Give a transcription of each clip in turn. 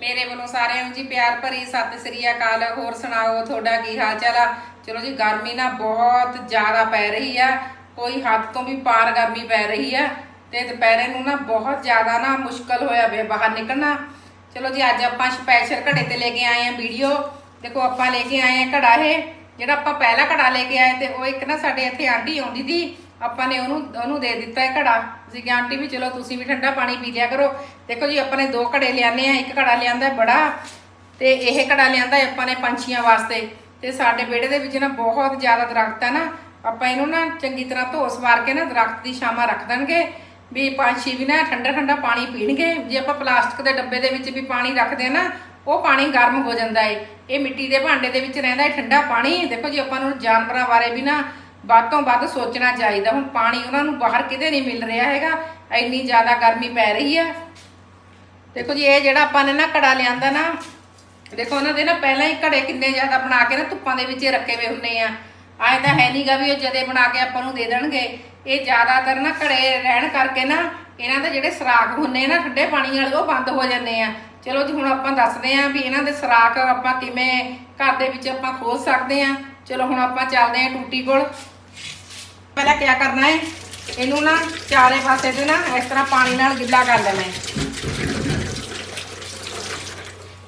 ਮੇਰੇ ਵੱਲੋਂ ਸਾਰਿਆਂ ਨੂੰ ਜੀ ਪਿਆਰ ਭਰੀ ਸਤਿ ਸ੍ਰੀ ਅਕਾਲ। ਹੋਰ ਸੁਣਾਓ, ਤੁਹਾਡਾ ਕੀ ਹਾਲ ਚਾਲ ਆ? ਚਲੋ ਜੀ, ਗਰਮੀ ਨਾ ਬਹੁਤ ਜ਼ਿਆਦਾ ਪੈ ਰਹੀ ਆ। ਕੋਈ ਹੱਦ ਤੋਂ ਵੀ ਪਾਰ ਗਰਮੀ ਪੈ ਰਹੀ ਆ ਤੇ ਦੁਪਹਿਰੇ ਨੂੰ ਨਾ ਬਹੁਤ ਜ਼ਿਆਦਾ ਨਾ ਮੁਸ਼ਕਲ ਹੋਇਆ ਵੇ ਬਾਹਰ ਨਿਕਲਣਾ। ਚਲੋ ਜੀ, ਅੱਜ ਆਪਾਂ ਸਪੈਸ਼ਲ ਘੜੇ ਤੇ ਲੈ ਕੇ ਆਏ ਆ ਵੀਡੀਓ ਦੇਖੋ, ਆਪਾਂ ਲੈ ਕੇ ਆਏ ਆ ਘੜਾ ਇਹ, ਜਿਹੜਾ ਆਪਾਂ ਪਹਿਲਾ ਘੜਾ ਲੈ ਕੇ ਆਏ ਤੇ ਉਹ ਇੱਕ ਨਾ ਸਾਡੇ ਇੱਥੇ ਆਂਢੀ ਆਉਂਦੀ ਸੀ ਆਪਾਂ ਨੇ ਉਹਨੂੰ ਉਹਨੂੰ ਦੇ ਦਿੱਤਾ ਹੈ ਘੜਾ। ਅਸੀਂ ਕਿਹਾ, ਆਂਟੀ ਵੀ ਚਲੋ ਤੁਸੀਂ ਵੀ ਠੰਡਾ ਪਾਣੀ ਪੀ ਲਿਆ ਕਰੋ। ਦੇਖੋ ਜੀ, ਆਪਾਂ ਨੇ ਦੋ ਘੜੇ ਲਿਆਨੇ ਆ, ਇੱਕ ਘੜਾ ਲਿਆਂਦਾ ਬੜਾ, ਤੇ ਇਹ ਘੜਾ ਲਿਆਂਦਾ ਹੈ ਆਪਾਂ ਨੇ ਪੰਛੀਆਂ ਵਾਸਤੇ। ਤੇ ਸਾਡੇ ਵਿਹੜੇ ਦੇ ਵਿੱਚ ਨਾ ਬਹੁਤ ਜ਼ਿਆਦਾ ਦਰਖਤ ਹੈ ਨਾ, ਆਪਾਂ ਇਹਨੂੰ ਨਾ ਚੰਗੀ ਤਰ੍ਹਾਂ ਧੋ ਸਵਾਰ ਕੇ ਨਾ ਦਰਖਤ ਦੀ ਛਾਵਾਂ ਰੱਖ ਦੇਣਗੇ ਵੀ ਪੰਛੀ ਵੀ ਨਾ ਠੰਡਾ ਠੰਡਾ ਪਾਣੀ ਪੀਣਗੇ। ਜੇ ਆਪਾਂ ਪਲਾਸਟਿਕ ਦੇ ਡੱਬੇ ਦੇ ਵਿੱਚ ਵੀ ਪਾਣੀ ਰੱਖਦੇ ਆ ਨਾ, ਉਹ ਪਾਣੀ ਗਰਮ ਹੋ ਜਾਂਦਾ ਏ। ਇਹ ਮਿੱਟੀ ਦੇ ਭਾਂਡੇ ਦੇ ਵਿੱਚ ਰਹਿੰਦਾ ਹੈ ਠੰਡਾ ਪਾਣੀ। ਦੇਖੋ ਜੀ, ਆਪਾਂ ਨੂੰ ਜਾਨਵਰਾਂ ਬਾਰੇ ਵੀ ਨਾ ਵੱਧ ਤੋਂ ਵੱਧ ਸੋਚਣਾ ਚਾਹੀਦਾ। ਹੁਣ ਪਾਣੀ ਉਹਨਾਂ ਨੂੰ ਬਾਹਰ ਕਿਤੇ ਨਹੀਂ ਮਿਲ ਰਿਹਾ ਹੈਗਾ। ਇੰਨੀ ਜ਼ਿਆਦਾ ਗਰਮੀ ਪੈ ਰਹੀ ਆ ਦੇਖੋ ਜੀ, ਇਹ ਜਿਹੜਾ ਆਪਾਂ ਨੇ ਨਾ ਘੜਾ ਲਿਆਂਦਾ ਨਾ, ਦੇਖੋ ਉਹਨਾਂ ਦੇ ਨਾ ਪਹਿਲਾਂ ਹੀ ਘੜੇ ਕਿੰਨੇ ਜ਼ਿਆਦਾ ਬਣਾ ਕੇ ਨਾ ਧੁੱਪਾਂ ਦੇ ਵਿੱਚ ਰੱਖੇ ਹੋਏ ਹੁੰਦੇ ਆ। ਆਏ ਤਾਂ ਹੈ ਨਹੀਂਗਾ ਵੀ ਉਹ ਜਦੇ ਬਣਾ ਕੇ ਆਪਾਂ ਨੂੰ ਦੇ ਦੇਣਗੇ। ਇਹ ਜ਼ਿਆਦਾਤਰ ਨਾ ਘੜੇ ਰਹਿਣ ਕਰਕੇ ਨਾ ਇਹਨਾਂ ਦੇ ਜਿਹੜੇ ਸਰਾਖ ਹੁੰਨੇ ਆ ਨਾ ਠੰਡੇ ਪਾਣੀ ਵਾਲੇ, ਉਹ ਬੰਦ ਹੋ ਜਾਂਦੇ ਆ। ਚਲੋ ਜੀ, ਹੁਣ ਆਪਾਂ ਦੱਸਦੇ ਆ ਵੀ ਇਹਨਾਂ ਦੇ ਸਰਾਖ ਆਪਾਂ ਕਿਵੇਂ ਘਰ ਦੇ ਵਿੱਚ ਆਪਾਂ ਖੋਲ ਸਕਦੇ ਆ। ਚਲੋ ਹੁਣ ਆਪਾਂ ਚੱਲਦੇ ਆ ਟੂਟੀ ਕੋਲ। ਪਹਿਲਾਂ ਕੀ ਕਰਨਾ ਹੈ? ਇਹਨੂੰ ਨਾ ਚਾਰੇ ਪਾਸੇ ਤੇ ਨਾ ਇਸ ਤਰ੍ਹਾਂ ਪਾਣੀ ਨਾਲ ਗਿੱਲਾ ਕਰ ਲੈਣਾ ਹੈ।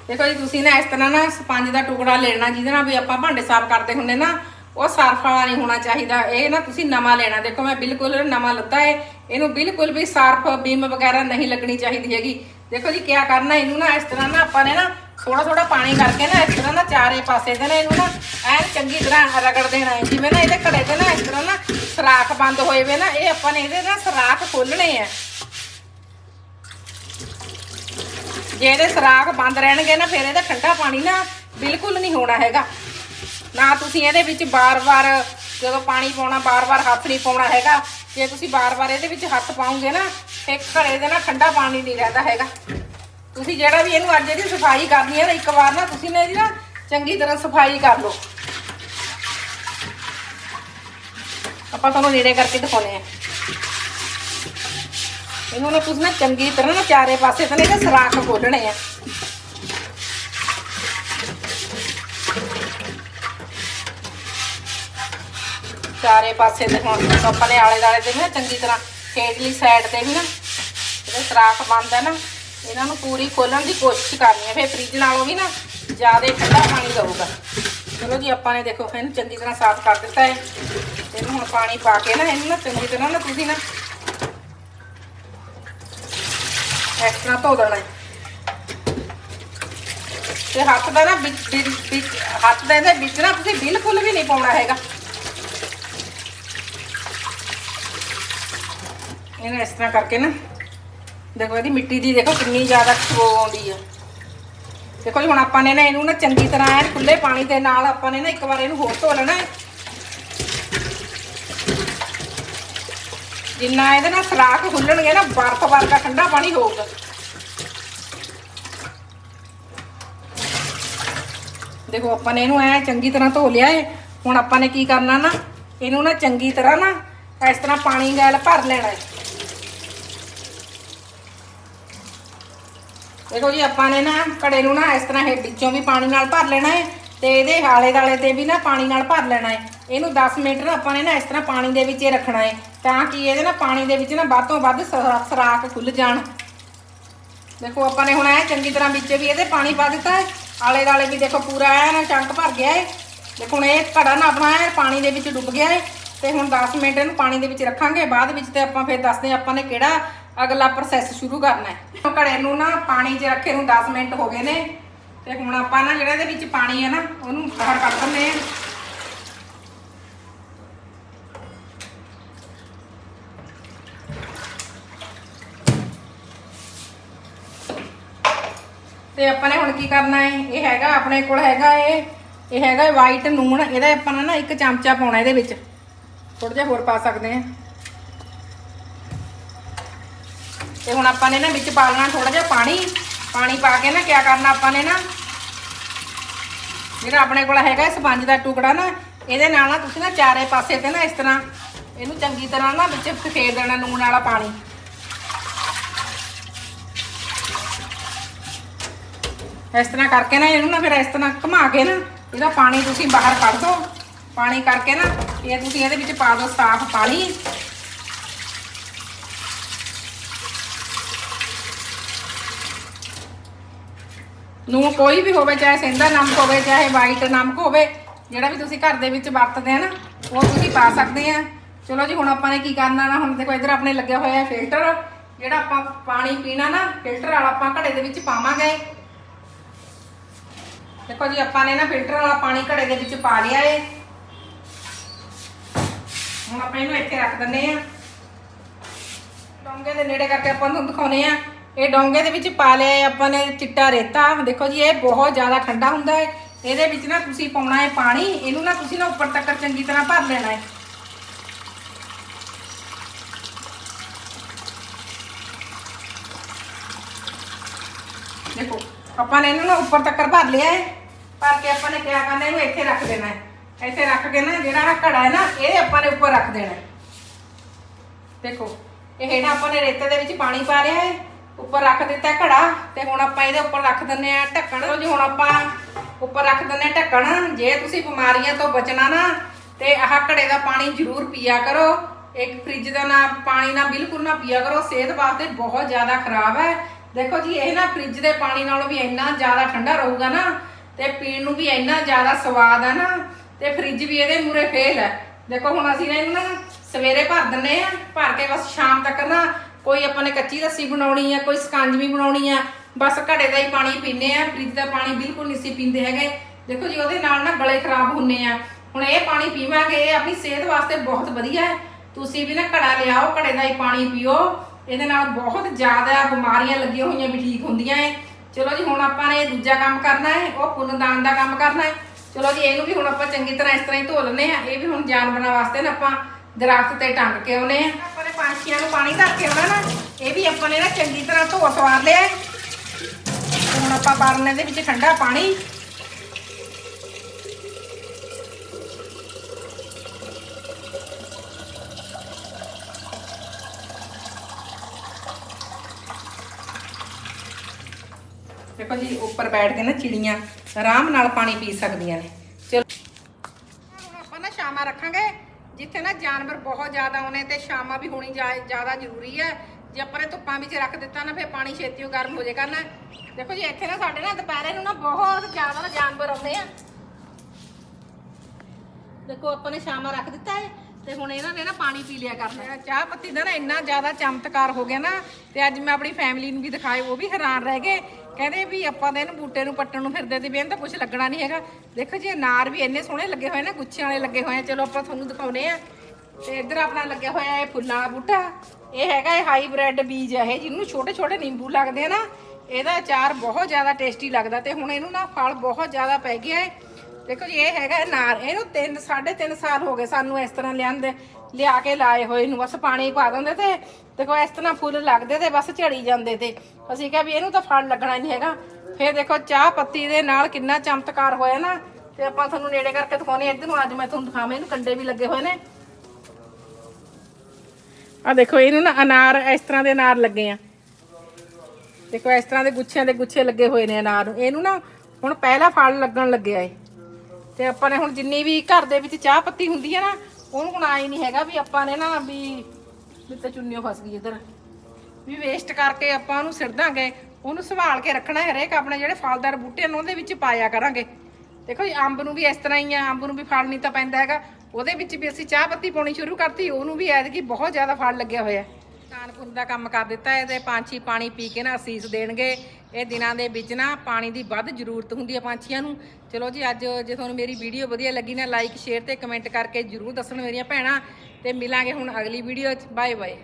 ਦੇਖੋ ਜੀ, ਤੁਸੀਂ ਨਾ ਇਸ ਤਰ੍ਹਾਂ ਨਾ ਸਪੰਜ ਦਾ ਟੁਕੜਾ ਲੈਣਾ, ਜਿਹਦੇ ਨਾਲ ਵੀ ਆਪਾਂ ਭਾਂਡੇ ਸਾਫ਼ ਕਰਦੇ ਹੁੰਦੇ ਨਾ, ਉਹ ਸਰਫ ਵਾਲਾ ਨਹੀਂ ਹੋਣਾ ਚਾਹੀਦਾ। ਇਹ ਨਾ ਤੁਸੀਂ ਨਵਾਂ ਲੈਣਾ। ਦੇਖੋ, ਮੈਂ ਬਿਲਕੁਲ ਨਵਾਂ ਲੱਤਾ ਹੈ। ਇਹਨੂੰ ਬਿਲਕੁਲ ਵੀ ਸਰਫ, ਬਿਮ ਵਗੈਰਾ ਨਹੀਂ ਲੱਗਣੀ ਚਾਹੀਦੀ ਹੈਗੀ। ਦੇਖੋ ਜੀ ਕੀ ਕਰਨਾ ਇਹਨੂੰ ਨਾ ਇਸ ਤਰ੍ਹਾਂ ਨਾ ਆਪਾਂ ਨੇ ਨਾ ਥੋੜਾ ਥੋੜਾ ਪਾਣੀ ਕਰਕੇ ਨਾ ਇਸ ਤਰ੍ਹਾਂ ਨਾ ਚਾਰੇ ਪਾਸੇ ਤੇ ਨਾ ਇਹਨੂੰ ਨਾ ਐਨ ਚੰਗੀ ਤਰ੍ਹਾਂ ਰਗੜ ਦੇਣਾ ਹੈ। ਜਿਵੇਂ ਨਾ ਇਹਦੇ ਘੜੇ ਤੇ ਨਾ ਇਸ ਤਰ੍ਹਾਂ ਨਾ ਸਰਾਖ ਬੰਦ ਹੋਏ ਵੇ ਨਾ, ਇਹ ਆਪਾਂ ਨੇ ਇਹਦੇ ਨਾ ਸਰਾਖ ਖੋਲਣੇ ਆ। ਜੇ ਇਹਦੇ ਸਰਾਖ ਬੰਦ ਰਹਿਣਗੇ ਨਾ, ਫਿਰ ਇਹਦਾ ਠੰਡਾ ਪਾਣੀ ਨਾ ਬਿਲਕੁਲ ਨਹੀਂ ਹੋਣਾ ਹੈਗਾ। ਨਾ ਤੁਸੀਂ ਇਹਦੇ ਵਿੱਚ ਬਾਰ-ਬਾਰ ਜਦੋਂ ਪਾਣੀ ਪਾਉਣਾ, ਬਾਰ-ਬਾਰ ਹੱਥ ਨਹੀਂ ਪਾਉਣਾ ਹੈਗਾ। ਜੇ ਤੁਸੀਂ ਬਾਰ-ਬਾਰ ਇਹਦੇ ਵਿੱਚ ਹੱਥ ਪਾਉਂਗੇ ਨਾ ਤੇ ਘੜੇ ਦੇ ਨਾ ਠੰਡਾ ਪਾਣੀ ਨਹੀਂ ਰਹਿੰਦਾ ਹੈਗਾ। ਤੁਸੀਂ ਜਿਹੜਾ ਵੀ ਇਹਨੂੰ ਅੱਜ ਇਹਦੀ ਸਫ਼ਾਈ ਕਰਨੀ ਹੈ ਨਾ ਇੱਕ ਵਾਰ ਨਾ ਤੁਸੀਂ ਨੇ ਇਹਦੀ ਨਾ ਚੰਗੀ ਤਰ੍ਹਾਂ ਸਫ਼ਾਈ ਕਰ ਲਓ। ਆਪਾਂ ਤੁਹਾਨੂੰ ਨੇੜੇ ਕਰਕੇ ਦਿਖਾਉਨੇ ਆ ਇਹਨੂੰ ਨਾ ਤੁਸੀਂ ਨਾ ਚੰਗੀ ਤਰ੍ਹਾਂ ਨਾ ਚਾਰੇ ਪਾਸੇ ਤੇ ਇਹਦੇ ਸਰਾਖ ਖੋਲਣੇ ਆ। ਚਾਰੇ ਪਾਸੇ ਤੇ ਹੁਣ ਆਪਾਂ ਨੇ ਆਲੇ ਦਾਲੇ ਤੇ ਵੀ ਨਾ ਚੰਗੀ ਤਰ੍ਹਾਂ ਖੇਡਲੀ ਸਾਈਡ ਤੇ ਵੀ ਨਾ ਜਿਹੜੇ ਸਰਾਖ ਬੰਦ ਹੈ ਨਾ ਇਹਨਾਂ ਨੂੰ ਪੂਰੀ ਖੋਲਣ ਦੀ ਕੋਸ਼ਿਸ਼ ਕਰਨੀ ਹੈ, ਫਿਰ ਫ੍ਰਿਜ ਨਾਲੋਂ ਵੀ ਨਾ ਜ਼ਿਆਦਾ ਠੰਡਾ ਪਾਣੀ ਦਊਗਾ। ਚਲੋ ਜੀ, ਆਪਾਂ ਨੇ ਦੇਖੋ, ਇਹਨੂੰ ਚੰਗੀ ਤਰ੍ਹਾਂ ਸਾਫ਼ ਕਰ ਦਿੱਤਾ ਹੈ। ਇਹਨੂੰ ਹੁਣ ਪਾਣੀ ਪਾ ਕੇ ਨਾ ਇਹਨੂੰ ਨਾ ਚੰਗੀ ਤਰ੍ਹਾਂ ਨਾ ਤੁਸੀਂ ਨਾ ਇਸ ਤਰ੍ਹਾਂ ਧੋ ਦੇਣਾ ਹੈ। ਤੇ ਹੱਥ ਦਾ ਨਾ ਵਿੱਚ, ਵਿੱਚ- ਵਿੱਚ, ਹੱਥ ਦਾ ਇਹਦੇ ਵਿੱਚ ਨਾ ਤੁਸੀਂ ਬਿਲਕੁਲ ਵੀ ਨਹੀਂ ਪਾਉਣਾ ਹੈਗਾ। ਇਹਨੂੰ ਇਸ ਤਰ੍ਹਾਂ ਕਰਕੇ ਨਾ ਦੇਖੋ ਇਹਦੀ ਮਿੱਟੀ ਦੀ ਦੇਖੋ ਕਿੰਨੀ ਜ਼ਿਆਦਾ ਖੋ ਆਉਂਦੀ ਆ। ਦੇਖੋ ਜੀ, ਹੁਣ ਆਪਾਂ ਨੇ ਨਾ ਇਹਨੂੰ ਨਾ ਚੰਗੀ ਤਰ੍ਹਾਂ ਐਨ ਖੁੱਲੇ ਪਾਣੀ ਦੇ ਨਾਲ ਆਪਾਂ ਨੇ ਨਾ ਇੱਕ ਵਾਰ ਇਹਨੂੰ ਹੋਰ ਧੋ ਲੈਣਾ ਹੈ। ਜਿੰਨਾ ਇਹਦੇ ਨਾਲ ਸਰਾਖ ਖੁੱਲਣਗੇ ਨਾ, ਬਰਫ਼ ਵਰਗਾ ਠੰਡਾ ਪਾਣੀ ਹੋਊਗਾ। ਦੇਖੋ, ਆਪਾਂ ਨੇ ਇਹਨੂੰ ਐ ਚੰਗੀ ਤਰ੍ਹਾਂ ਧੋ ਲਿਆ ਏ ਹੁਣ ਆਪਾਂ ਨੇ ਕੀ ਕਰਨਾ ਨਾ, ਇਹਨੂੰ ਨਾ ਚੰਗੀ ਤਰ੍ਹਾਂ ਨਾ ਇਸ ਤਰ੍ਹਾਂ ਪਾਣੀ ਗੈਲ ਭਰ ਲੈਣਾ ਹੈ। ਦੇਖੋ ਜੀ, ਆਪਾਂ ਨੇ ਨਾ ਘੜੇ ਨੂੰ ਨਾ ਇਸ ਤਰ੍ਹਾਂ ਇਹ ਵਿੱਚੋਂ ਵੀ ਪਾਣੀ ਨਾਲ ਭਰ ਲੈਣਾ ਹੈ ਤੇ ਇਹਦੇ ਆਲੇ ਦਾਲੇ ਤੇ ਵੀ ਨਾ ਪਾਣੀ ਨਾਲ ਭਰ ਲੈਣਾ ਹੈ। ਇਹਨੂੰ 10 ਮਿੰਟ ਨਾ ਆਪਾਂ ਨੇ ਨਾ ਇਸ ਤਰ੍ਹਾਂ ਪਾਣੀ ਦੇ ਵਿੱਚ ਰੱਖਣਾ ਹੈ ਤਾਂ ਕਿ ਇਹਦੇ ਨਾ ਪਾਣੀ ਦੇ ਵਿੱਚ ਨਾ ਵੱਧ ਤੋਂ ਵੱਧ ਸਰਾ- ਸਰਾਖ ਖੁੱਲ ਜਾਣ। ਦੇਖੋ, ਆਪਾਂ ਨੇ ਹੁਣ ਇਹ ਚੰਗੀ ਤਰ੍ਹਾਂ ਵਿੱਚ ਵੀ ਇਹਦੇ ਪਾਣੀ ਪਾ ਦਿੱਤਾ ਹੈ। ਆਲੇ ਦਾਲੇ ਵੀ ਦੇਖੋ, ਪੂਰਾ ਐਨ ਚੰਕ ਭਰ ਗਿਆ ਹੈ। ਦੇਖੋ, ਹੁਣ ਇਹ ਘੜਾ ਨਾ ਆਪਣਾ ਐਨ ਪਾਣੀ ਦੇ ਵਿੱਚ ਡੁੱਬ ਗਿਆ ਹੈ। ਤੇ ਹੁਣ 10 ਮਿੰਟ ਇਹਨੂੰ ਪਾਣੀ ਦੇ ਵਿੱਚ ਰੱਖਾਂਗੇ। ਬਾਅਦ ਵਿੱਚ ਤੇ ਆਪਾਂ ਫਿਰ ਦੱਸਦੇ ਹਾਂ ਆਪਾਂ ਨੇ ਕਿਹੜਾ ਅਗਲਾ ਪ੍ਰੋਸੈਸ ਸ਼ੁਰੂ ਕਰਨਾ ਹੈ। ਘੜੇ ਨੂੰ ਨਾ ਪਾਣੀ 'ਚ ਰੱਖੇ ਨੂੰ 10 ਮਿੰਟ ਹੋ ਗਏ ਨੇ। ਤੇ ਹੁਣ ਆਪਾਂ ਨਾ ਜਿਹੜਾ ਇਹਦੇ ਵਿੱਚ ਪਾਣੀ ਹੈ ਨਾ, ਉਹਨੂੰ ਬਾਹਰ ਕੱਢ ਦਿੰਦੇ ਹਾਂ। ਤੇ ਆਪਾਂ ਨੇ ਹੁਣ ਕੀ ਕਰਨਾ ਹੈ? ਇਹ ਹੈਗਾ, ਆਪਣੇ ਕੋਲ ਹੈਗਾ ਇਹ। ਇਹ ਹੈਗਾ ਵਾਈਟ ਨੂਣ। ਇਹਦਾ ਆਪਾਂ ਨਾ ਇੱਕ ਚਮਚਾ ਪਾਉਣਾ ਇਹਦੇ ਵਿੱਚ। ਥੋੜਾ ਜਿਹਾ ਹੋਰ ਪਾ ਸਕਦੇ ਹਾਂ। ਤੇ ਹੁਣ ਆਪਾਂ ਨੇ ਨਾ ਵਿੱਚ ਪਾ ਲੈਣਾ ਥੋੜਾ ਜਿਹਾ ਪਾਣੀ। ਪਾਣੀ ਪਾ ਕੇ ਨਾ ਕੀ ਕਰਨਾ ਆਪਾਂ ਨੇ ਨਾ, ਜਿਹੜਾ ਆਪਣੇ ਕੋਲ ਹੈਗਾ ਸਪੰਜ ਦਾ ਟੁਕੜਾ ਨਾ, ਇਹਦੇ ਨਾਲ ਨਾ ਤੁਸੀਂ ਨਾ ਚਾਰੇ ਪਾਸੇ ਤੇ ਨਾ ਇਸ ਤਰ੍ਹਾਂ ਇਹਨੂੰ ਚੰਗੀ ਤਰ੍ਹਾਂ ਨਾ ਵਿੱਚ ਫੇਰ ਦੇਣਾ ਨੂਣ ਵਾਲਾ ਪਾਣੀ। ਇਸ ਤਰ੍ਹਾਂ ਕਰਕੇ ਨਾ ਇਹਨੂੰ ਨਾ ਫਿਰ ਇਸ ਤਰ੍ਹਾਂ ਘੁਮਾ ਕੇ ਨਾ ਇਹਦਾ ਪਾਣੀ ਤੁਸੀਂ ਬਾਹਰ ਕੱਢ ਦਿਓ ਪਾਣੀ ਕਰਕੇ ਨਾ ਇਹ ਤੁਸੀਂ ਇਹਦੇ ਵਿੱਚ ਪਾ ਦਿਓ ਸਾਫ਼ ਪਾਣੀ। ਨੂੰ ਕੋਈ ਵੀ ਹੋਵੇ, ਚਾਹੇ ਸਿੰਦਾ ਨਮਕ ਹੋਵੇ, ਚਾਹੇ ਵਾਈਟ ਨਮਕ ਹੋਵੇ, ਜਿਹੜਾ ਵੀ ਤੁਸੀਂ ਘਰ ਦੇ ਵਿੱਚ ਵਰਤਦੇ ਆ ਨਾ, ਉਹ ਤੁਸੀਂ ਪਾ ਸਕਦੇ ਆ। ਚਲੋ ਜੀ, ਹੁਣ ਆਪਾਂ ਨੇ ਕੀ ਕਰਨਾ ਨਾ, ਹੁਣ ਦੇਖੋ ਇੱਧਰ ਆਪਣੇ ਲੱਗਿਆ ਹੋਇਆ ਹੈ ਫਿਲਟਰ ਜਿਹੜਾ ਆਪਾਂ ਪਾਣੀ ਪੀਣਾ ਨਾ ਫਿਲਟਰ ਵਾਲਾ ਆਪਾਂ ਘੜੇ ਦੇ ਵਿੱਚ ਪਾਵਾਂਗੇ। ਦੇਖੋ ਜੀ, ਆਪਾਂ ਨੇ ਨਾ ਫਿਲਟਰ ਵਾਲਾ ਪਾਣੀ ਘੜੇ ਦੇ ਵਿੱਚ ਪਾ ਲਿਆ ਏ। ਹੁਣ ਆਪਾਂ ਇਹਨੂੰ ਇੱਥੇ ਰੱਖ ਦਿੰਨੇ ਆ। ਡੋਂਗੇ ਦੇ ਨੇੜੇ ਕਰਕੇ ਆਪਾਂ ਤੁਹਾਨੂੰ ਦਿਖਾਉਨੇ ਆ। ਇਹ ਡੋਂਗੇ ਦੇ ਵਿੱਚ ਪਾ ਲਿਆ ਹੈ ਆਪਾਂ ਨੇ ਚਿੱਟਾ ਰੇਤਾ। ਦੇਖੋ ਜੀ, ਇਹ ਬਹੁਤ ਜ਼ਿਆਦਾ ਠੰਡਾ ਹੁੰਦਾ ਹੈ। ਇਹਦੇ ਵਿੱਚ ਨਾ ਤੁਸੀਂ ਪਾਉਣਾ ਹੈ ਪਾਣੀ, ਇਹਨੂੰ ਨਾ ਤੁਸੀਂ ਨਾ ਉੱਪਰ ਤੱਕ ਚੰਗੀ ਤਰ੍ਹਾਂ ਭਰ ਲੈਣਾ ਹੈ। ਦੇਖੋ, ਆਪਾਂ ਨੇ ਇਹਨੂੰ ਨਾ ਉੱਪਰ ਤੱਕ ਭਰ ਲਿਆ ਹੈ। ਭਰ ਕੇ ਆਪਾਂ ਨੇ ਕਿਆ ਕਰਨਾ, ਇਹਨੂੰ ਇੱਥੇ ਰੱਖ ਦੇਣਾ ਹੈ। ਇੱਥੇ ਰੱਖ ਕੇ ਨਾ ਜਿਹੜਾ ਨਾ ਘੜਾ ਹੈ ਨਾ, ਇਹ ਆਪਾਂ ਨੇ ਉੱਪਰ ਰੱਖ ਦੇਣਾ ਦੇਖੋ, ਇਹ ਹੇਠਾਂ ਆਪਾਂ ਨੇ ਰੇਤੇ ਦੇ ਵਿੱਚ ਪਾਣੀ ਪਾ ਲਿਆ ਹੈ ਉੱਪਰ ਰੱਖ ਦਿੱਤਾ ਘੜਾ, ਤੇ ਹੁਣ ਆਪਾਂ ਇਹਦੇ ਉੱਪਰ ਰੱਖ ਦਿੰਨੇ ਆ ਢੱਕਣ। ਲਓ ਜੀ, ਹੁਣ ਆਪਾਂ ਉੱਪਰ ਰੱਖ ਦਿੰਨੇ ਆ ਢੱਕਣ। ਜੇ ਤੁਸੀਂ ਬਿਮਾਰੀਆਂ ਤੋਂ ਬਚਣਾ ਨਾ, ਤੇ ਆਹ ਘੜੇ ਦਾ ਪਾਣੀ ਜ਼ਰੂਰ ਪੀਆ ਕਰੋ। ਇੱਕ ਫ੍ਰਿਜ ਦਾ ਨਾ, ਪਾਣੀ ਨਾ, ਬਿਲਕੁਲ ਨਾ ਪੀਆ ਕਰੋ। ਸਿਹਤ ਵਾਸਤੇ ਬਹੁਤ ਜ਼ਿਆਦਾ ਖਰਾਬ ਹੈ। ਦੇਖੋ ਜੀ, ਇਹ ਨਾ ਫ੍ਰਿਜ ਦੇ ਪਾਣੀ ਨਾਲੋਂ ਵੀ ਇੰਨਾ ਜ਼ਿਆਦਾ ਠੰਡਾ ਰਹੂਗਾ ਨਾ, ਤੇ ਪੀਣ ਨੂੰ ਵੀ ਇੰਨਾ ਜ਼ਿਆਦਾ ਸਵਾਦ ਹੈ ਨਾ, ਤੇ ਫ੍ਰਿਜ ਵੀ ਇਹਦੇ ਮੂਰੇ ਫੇਲ ਹੈ। ਦੇਖੋ, ਹੁਣ ਅਸੀਂ ਨਾ ਇਹਨੂੰ ਨਾ ਸਵੇਰੇ ਭਰ ਦਿੰਨੇ ਆ ਭਰ ਕੇ ਬਸ ਸ਼ਾਮ ਤੱਕ ਨਾ ਕੋਈ ਆਪਾਂ ਨੇ ਕੱਚੀ ਲੱਸੀ ਬਣਾਉਣੀ ਆ, ਕੋਈ ਸਕੰਜਵੀ ਬਣਾਉਣੀ ਆ, ਬਸ ਘੜੇ ਦਾ ਹੀ ਪਾਣੀ ਪੀਨੇ ਆ, ਫ੍ਰਿਜ ਦਾ ਪਾਣੀ ਬਿਲਕੁਲ ਨਹੀਂ ਸੀ ਪੀਂਦੇ ਹੈਗੇ। ਦੇਖੋ ਜੀ, ਉਹਦੇ ਨਾਲ ਨਾ ਗਲੇ ਖਰਾਬ ਹੁੰਨੇ ਆ। ਹੁਣ ਇਹ ਪਾਣੀ ਪੀਵਾਂਗੇ, ਇਹ ਆਪਣੀ ਸਿਹਤ ਵਾਸਤੇ ਬਹੁਤ ਵਧੀਆ ਹੈ। ਤੁਸੀਂ ਵੀ ਨਾ ਘੜਾ ਲਿਆਓ, ਘੜੇ ਦਾ ਹੀ ਪਾਣੀ ਪੀਓ। ਇਹਦੇ ਨਾਲ ਬਹੁਤ ਜ਼ਿਆਦਾ ਬਿਮਾਰੀਆਂ ਲੱਗੀਆਂ ਹੋਈਆਂ ਵੀ ਠੀਕ ਹੁੰਦੀਆਂ ਏ ਚਲੋ ਜੀ, ਹੁਣ ਆਪਾਂ ਨੇ ਦੂਜਾ ਕੰਮ ਕਰਨਾ ਹੈ ਉਹ ਪੁੰਨਦਾਨ ਦਾ ਕੰਮ ਕਰਨਾ ਹੈ ਚਲੋ ਜੀ, ਇਹਨੂੰ ਵੀ ਹੁਣ ਆਪਾਂ ਚੰਗੀ ਤਰ੍ਹਾਂ ਇਸ ਤਰ੍ਹਾਂ ਹੀ ਧੋ ਲੈਨੇ ਆ। ਇਹ ਵੀ ਹੁਣ ਜਾਨਵਰਾਂ ਵਾਸਤੇ ਨਾ ਆਪਾਂ ਦਰਖਤ ਤੇ ਟੰਗ ਕੇ ਆਉਨੇ ਆ। ਆਪਾਂ ਨੂੰ ਪਾਣੀ ਧਰ ਕੇ ਆਉਣਾ ਨਾ, ਇਹ ਵੀ ਆਪਾਂ ਨੇ ਨਾ ਚੰਗੀ ਤਰ੍ਹਾਂ ਧੋ ਸਵਾਰ ਲਿਆ ਹੁਣ ਆਪਾਂ ਪਾਰਨੇ ਇਹਦੇ ਵਿੱਚ ਠੰਡਾ ਪਾਣੀ। ਦੇਖੋ ਜੀ, ਉੱਪਰ ਬੈਠ ਕੇ ਨਾ ਚਿੜੀਆਂ ਆਰਾਮ ਨਾਲ ਪਾਣੀ ਪੀ ਸਕਦੀਆਂ ਨੇ ਚਲੋ ਹੁਣ ਆਪਾਂ ਨਾ ਸ਼ਾਮਾਂ ਰੱਖਾਂਗੇ ਜਿੱਥੇ ਨਾ ਜਾਨਵਰ ਬਹੁਤ ਜ਼ਿਆਦਾ ਆਉਣੇ ਤੇ ਸ਼ਾਮਾਂ ਵੀ ਹੋਣੀ ਜਾ- ਜ਼ਿਆਦਾ ਜ਼ਰੂਰੀ ਹੈ। ਜੇ ਆਪਾਂ ਨੇ ਧੁੱਪਾਂ ਵਿੱਚ ਰੱਖ ਦਿੱਤਾ ਨਾ, ਫਿਰ ਪਾਣੀ ਛੇਤੀ ਓ ਗਰਮ ਹੋ ਜੇ ਕਰਨਾ ਦੇਖੋ ਜੀ, ਇੱਥੇ ਨਾ ਸਾਡੇ ਨਾ ਦੁਪਹਿਰੇ ਨੂੰ ਨਾ ਬਹੁਤ ਜ਼ਿਆਦਾ ਨਾ ਜਾਨਵਰ ਆਉਂਦੇ ਆ। ਦੇਖੋ, ਆਪਾਂ ਨੇ ਸ਼ਾਮਾਂ ਰੱਖ ਦਿੱਤਾ ਹੈ ਤੇ ਹੁਣ ਇਹਨਾਂ ਨੇ ਨਾ ਪਾਣੀ ਪੀ ਲਿਆ ਕਰਨਾ। ਚਾਹ ਪੱਤੀ ਦਾ ਨਾ ਇੰਨਾ ਜ਼ਿਆਦਾ ਚਮਤਕਾਰ ਹੋ ਗਿਆ ਨਾ, ਤੇ ਅੱਜ ਮੈਂ ਆਪਣੀ ਫੈਮਿਲੀ ਨੂੰ ਵੀ ਦਿਖਾਏ, ਉਹ ਵੀ ਹੈਰਾਨ ਰਹਿ ਗਏ। ਕਹਿੰਦੇ ਵੀ ਆਪਾਂ ਤਾਂ ਇਹਨੂੰ ਬੂਟੇ ਨੂੰ ਪੱਟਣ ਨੂੰ ਫਿਰਦੇ ਤੇ ਵੀ ਇਹਨੂੰ ਤਾਂ ਕੁਝ ਲੱਗਣਾ ਨਹੀਂ ਹੈਗਾ। ਦੇਖੋ ਜੀ ਅਨਾਰ ਵੀ ਇੰਨੇ ਸੋਹਣੇ ਲੱਗੇ ਹੋਏ ਨੇ ਗੁੱਛਿਆਂ ਵਾਲੇ ਲੱਗੇ ਹੋਏ ਆ। ਚਲੋ, ਆਪਾਂ ਤੁਹਾਨੂੰ ਦਿਖਾਉਨੇ ਆ। ਤੇ ਇੱਧਰ ਆਪਣਾ ਲੱਗਿਆ ਹੋਇਆ ਇਹ ਫੁੱਲਾਂ ਦਾ ਬੂਟਾ। ਇਹ ਹੈਗਾ ਇਹ ਹਾਈਬ੍ਰਿਡ ਬੀਜ ਹੈ ਇਹ, ਜਿਹਨੂੰ ਛੋਟੇ ਛੋਟੇ ਨਿੰਬੂ ਲੱਗਦੇ ਆ ਨਾ, ਇਹਦਾ ਅਚਾਰ ਬਹੁਤ ਜ਼ਿਆਦਾ ਟੇਸਟੀ ਲੱਗਦਾ ਤੇ ਹੁਣ ਇਹਨੂੰ ਨਾ ਫਲ ਬਹੁਤ ਜ਼ਿਆਦਾ ਪੈ ਗਿਆ ਹੈ ਦੇਖੋ ਜੀ, ਇਹ ਹੈਗਾ ਅਨਾਰ ਇਹਨੂੰ 3 3.5 ਸਾਲ ਹੋ ਗਏ ਸਾਨੂੰ ਇਸ ਤਰ੍ਹਾਂ ਲਿਆਂਦੇ, ਲਿਆ ਕੇ ਲਾਏ ਹੋਏ ਨੂੰ, ਬਸ ਪਾਣੀ ਪਾ ਦਿੰਦੇ ਤੇ, ਦੇਖੋ ਇਸ ਤਰ੍ਹਾਂ ਫੁੱਲ ਲੱਗਦੇ ਤੇ ਬਸ ਝੜੀ ਜਾਂਦੇ ਤੇ। ਅਸੀਂ ਕਿਹਾ ਵੀ ਇਹਨੂੰ ਤਾਂ ਫਲ ਲੱਗਣਾ ਨਹੀਂ ਹੈਗਾ। ਫਿਰ ਦੇਖੋ ਚਾਹ ਪੱਤੀ ਦੇ ਨਾਲ ਕਿੰਨਾ ਚਮਤਕਾਰ ਹੋਇਆ ਨਾ, ਤੇ ਆਪਾਂ ਤੁਹਾਨੂੰ ਨੇੜੇ ਕਰਕੇ ਦਿਖਾਉਣੇ ਇੱਧਰ ਨੂੰ ਅੱਜ ਮੈਂ ਤੁਹਾਨੂੰ ਦਿਖਾਵਾਂ, ਇਹਨੂੰ ਕੰਡੇ ਵੀ ਲੱਗੇ ਹੋਏ ਨੇ। ਆ ਦੇਖੋ, ਇਹਨੂੰ ਨਾ ਅਨਾਰ ਇਸ ਤਰ੍ਹਾਂ ਦੇ ਅਨਾਰ ਲੱਗੇ ਆ। ਦੇਖੋ, ਇਸ ਤਰ੍ਹਾਂ ਦੇ ਗੁੱਛਿਆਂ ਦੇ ਗੁੱਛੇ ਲੱਗੇ ਹੋਏ ਨੇ ਅਨਾਰ। ਨੂੰ ਇਹਨੂੰ ਨਾ ਹੁਣ ਪਹਿਲਾ ਫਲ ਲੱਗਣ ਲੱਗਿਆ ਏ। ਤੇ ਆਪਾਂ ਨੇ ਹੁਣ ਜਿੰਨੀ ਵੀ ਘਰ ਦੇ ਵਿੱਚ ਚਾਹ ਪੱਤੀ ਹੁੰਦੀ ਹੈ ਨਾ, ਉਹਨੂੰ ਹੁਣ ਆਈ ਨਹੀਂ ਹੈਗਾ ਵੀ ਆਪਾਂ ਨੇ ਨਾ ਵੀ ਵੀ ਤੇ ਚੁੰਨੀਓ ਫਸ ਗਈ ਇਧਰ। ਵੀ ਵੇਸਟ ਕਰਕੇ ਆਪਾਂ ਉਹਨੂੰ ਸਿਰ ਦਾਂਗੇ ਉਹਨੂੰ ਸੰਭਾਲ ਕੇ ਰੱਖਣਾ ਹਰੇਕ ਆਪਣੇ ਜਿਹੜੇ ਫਲਦਾਰ ਬੂਟੇ ਨੇ, ਉਹਦੇ ਵਿੱਚ ਪਾਇਆ ਕਰਾਂਗੇ। ਦੇਖੋ ਜੀ, ਅੰਬ ਨੂੰ ਵੀ ਇਸ ਤਰ੍ਹਾਂ ਹੀ ਆ, ਅੰਬ ਨੂੰ ਵੀ ਫਲ ਨਹੀਂ ਤਾਂ ਪੈਂਦਾ ਹੈਗਾ। ਉਹਦੇ ਵਿੱਚ ਵੀ ਅਸੀਂ ਚਾਹ ਪੱਤੀ ਪਾਉਣੀ ਸ਼ੁਰੂ ਕਰਤੀ, ਉਹਨੂੰ ਵੀ ਐਤਕੀ ਬਹੁਤ ਜ਼ਿਆਦਾ ਫੜ ਲੱਗਿਆ ਹੋਇਆ ਕਾਨਪੁਰ ਦਾ ਕੰਮ ਕਰ ਦਿੱਤਾ ਹੈ ਤੇ ਪੰਛੀ ਪਾਣੀ ਪੀ ਕੇ ਨਾ ਅਸੀਸ ਦੇਣਗੇ। ਇਹ ਦਿਨਾਂ ਦੇ ਵਿੱਚ ਨਾ ਪਾਣੀ ਦੀ ਵੱਧ ਜ਼ਰੂਰਤ ਹੁੰਦੀ ਹੈ ਪੰਛੀਆਂ ਨੂੰ। ਚਲੋ ਜੀ, ਅੱਜ ਜੇ ਤੁਹਾਨੂੰ ਮੇਰੀ ਵੀਡੀਓ ਵਧੀਆ ਲੱਗੀ ਨਾ ਲਾਈਕ ਸ਼ੇਅਰ ਤੇ ਕਮੈਂਟ ਕਰਕੇ ਜਰੂਰ ਦੱਸਣ ਮੇਰੀਆਂ ਭੈਣਾਂ। ਤੇ ਮਿਲਾਂਗੇ ਹੁਣ ਅਗਲੀ ਵੀਡੀਓ 'ਚ। Bye bye